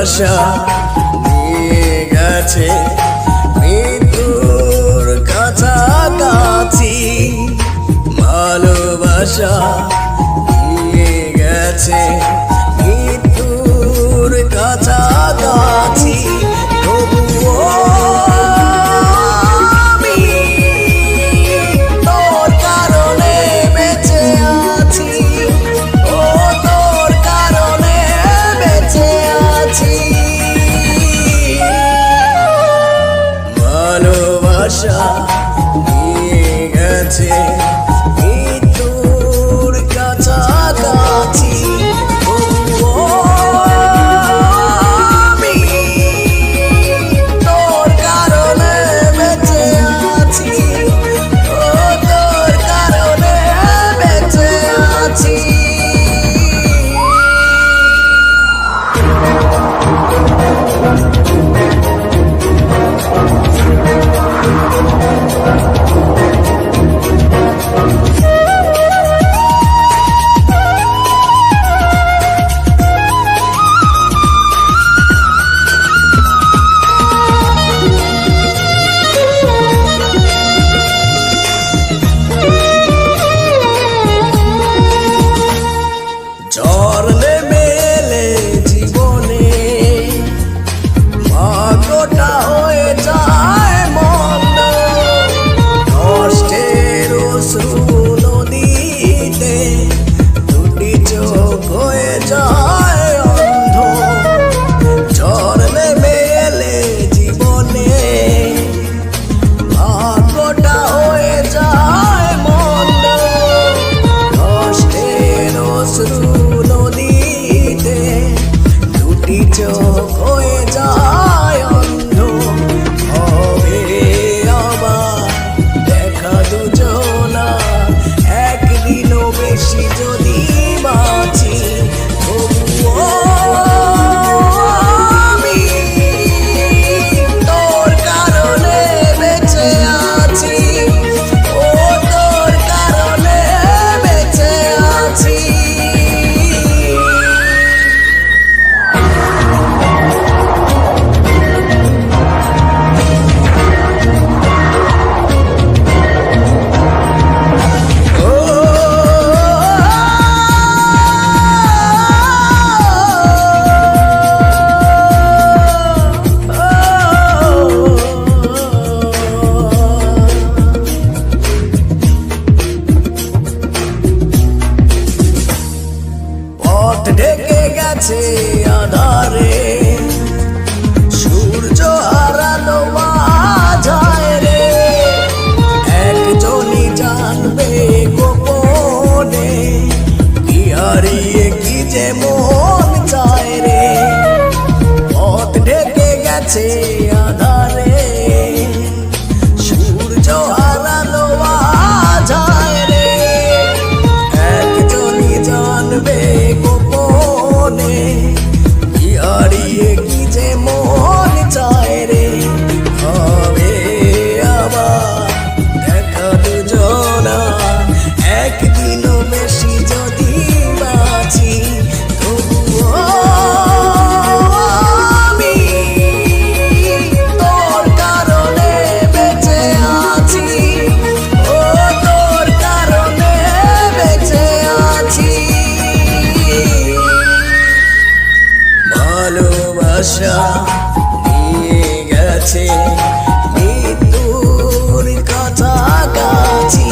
আশা নিয়ে গেছে মৃত্যুর কাছাকাছি। ভালোবাসা নিয়ে গেছে ভালোবাসা নিয়ে গেছে। পথ ঢেকে গেছে আধারে। সূর্য হারানো যায় রে। একজনই জানবে গোপনে কি হারিয়ে কি যে মন চায় রে। পথ ঢেকে গেছে আশা নিয়ে গেছে। মৃত্যুর কাছাকাছি